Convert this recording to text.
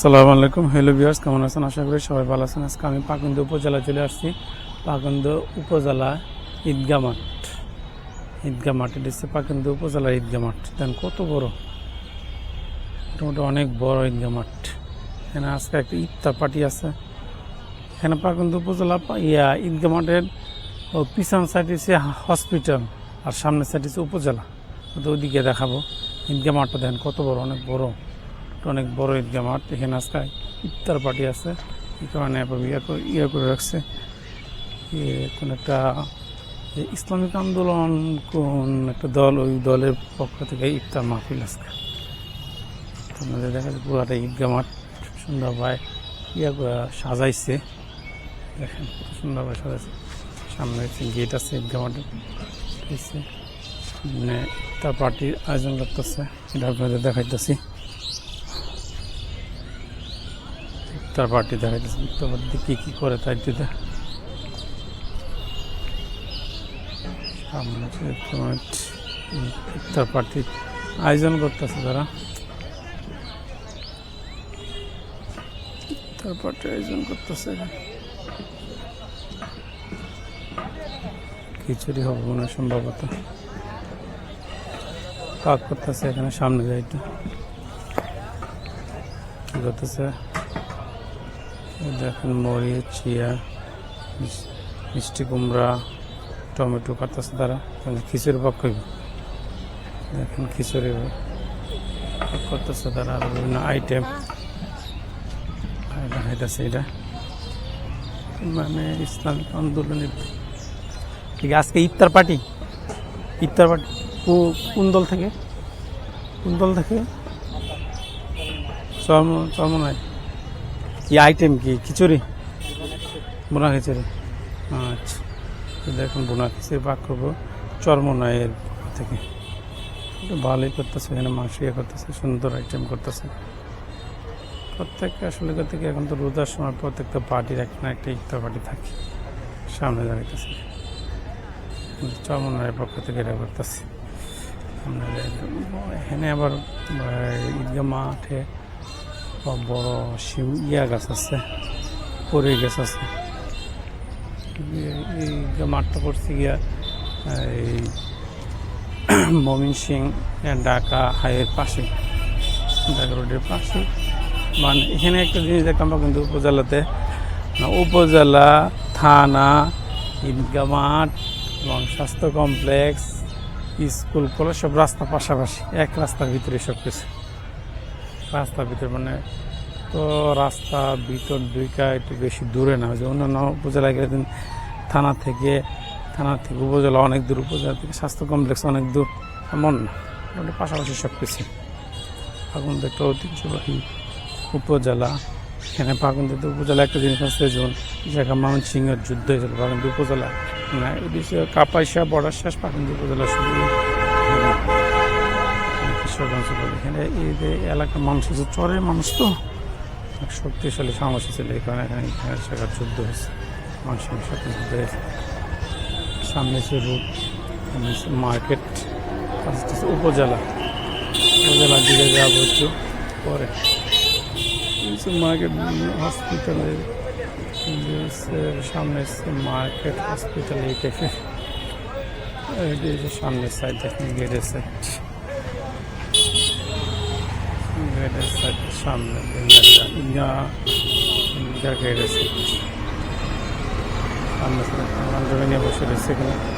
সালাম আলাইকুম। Hello viewers কেমন আছেন? আশা করি সবাই ভালো আছেন। আজকে আমি পাকুন্দ উপজেলা চলে আসছি। পাকুন্দ উপজেলা ঈদগা মাঠ। ঈদগা মাঠ, এটা হচ্ছে পাকুন্দ উপজেলা ঈদগা মাঠ। দেন কত বড়। মোটামুটি অনেক বড় ঈদগা মাঠ। এখানে আজকে একটা ইফতার পার্টি আছে। এখানে পাকুন্দ উপজেলা ইয়া ঈদগা মাঠের পিছন সাইড হচ্ছে হসপিটাল আর সামনের সাইড হচ্ছে উপজেলা। তো ওদিকে দেখাবো। ঈদগা মাঠটা দেখেন কত বড়, অনেক বড়। অনেক বড় ঈদগাহ মাঠ, এখানে আজকে ইফতার পার্টি আছে। এই কারণে ইয়া করে রাখছে। কোন একটা ইসলামিক আন্দোলন কোন একটা দল, ওই দলের পক্ষ থেকে ইফতার মাহফিল আজকে। আপনাদের দেখা যাচ্ছে পুরাটা ঈদগাহ মাঠ সুন্দরভাবে ইয়া সাজাইছে। দেখেন সুন্দরভাবে সাজাইছে। সামনে হচ্ছে গেট আছে ঈদগাহ মাঠে। মানে ইফতার পার্টির আয়োজন করতেছে। এটা আপনাদের দেখাইতেছি। ইফতার পার্টি দেখা যাচ্ছে ইফতার পার্টিতে কী কী করে তাই দিতে সামনে তোমার ইফতার পার্টি আয়োজন করতেছে তারা। ইফতার পার্টি আয়োজন করতেছে। খিচুড়ি হবে মনে সম্ভবত। পাক করতেছে এখানে সামনে যাইতে। কি করতেছে? দেখেন মরিচ, চিয়া মিষ্টি কুমড়া, টমেটো কাটতেছে তারা। খিচুড়ি পাক করবে দেখেন খিচুড়ি করতেছে তারা আরও বিভিন্ন আইটেম দেখাইতেছে এটা। মানে ইসলামিক আন্দোলনের ঠিক আজকে ইফতার পার্টি? ইফতার পার্টি? কোন দল থেকে? কোন দল থেকে? চরম কি আইটেম কি? খিচুড়ি? বোনা খিচুড়ি। আচ্ছা। দেখুন বোনা খিচুড়ি পাক করব। চরমনায়ের থেকে। ভালোই করতেছে, এখানে মাংস ইয়ে করতেছে, সুন্দর আইটেম করতেছে। প্রত্যেকটা আসলে থেকে এখন তো রোজার সময় প্রত্যেকটা পার্টির একটা না একটা ইফতার পার্টি থাকে। সামনে দাঁড়াইতেছে। চরমনায়ের পক্ষ থেকে এটা করতেছে। এখানে আবার ঈদগাহ মাঠে বড় শিম ইয়া গাছ আছে পরে গাছ আছে। এই- মাঠটা পড়ছে গিয়া, এই মমিন সিং, ঢাকা হাইওয়ের পাশে, ঢাকা রোডের পাশে। মানে এখানে একটা জিনিস দেখলাম আমরা কিন্তু উপজেলাতে। উপজেলা, থানা, ঈদগাহ মাঠ, এবং স্বাস্থ্য কমপ্লেক্স, স্কুল, কলেজ, সব রাস্তা পাশাপাশি, এক রাস্তার ভিতরে সব কিছু রাস্তার ভিতরে মানে তো রাস্তা ভিতর দুইটা একটু বেশি দূরে না, যে অন্যান্য উপজেলায় গেলে থানা থেকে থানা থেকে উপজেলা অনেক দূর, উপজেলা থেকে স্বাস্থ্য কমপ্লেক্স অনেক দূর, এমন না। পাশাপাশি সব কিছু। ফাগুন একটা ঐতিহ্যবাহী উপজেলা। এখানে ফাগুনদিতে উপজেলা একটা জিনিস আছে যেমন জায়গা মামন সিংহের যুদ্ধ হয়েছিল ফাগুনদি উপজেলা। না এদিকে কাপাইশা, বর্ডার শেষ ফাগুনদি উপজেলা শুধু কিশোরগঞ্জ বলে। এখানে এই যে এলাকার মানুষ হচ্ছে চরের মানুষ তো। শক্তিশালী সমস্যা ছিল কারণে এখানে ইতিহাস জায়গার যুদ্ধ হয়েছে। মানুষের সাথে যুদ্ধ হয়েছে। সামনে হচ্ছে রুট মার্কেট উপজেলা, উপজেলার দিকে যাব একটু পরে। মার্কেট হসপিটালের সামনে মার্কেট হসপিটাল এই টাইপের সামনের সাইড গেটের সাইড গেটের সামনে ইন্ডিয়া ইন্ডিয়া গেটের সামনে। সামনে নিয়ে বসে রয়েছে এখানে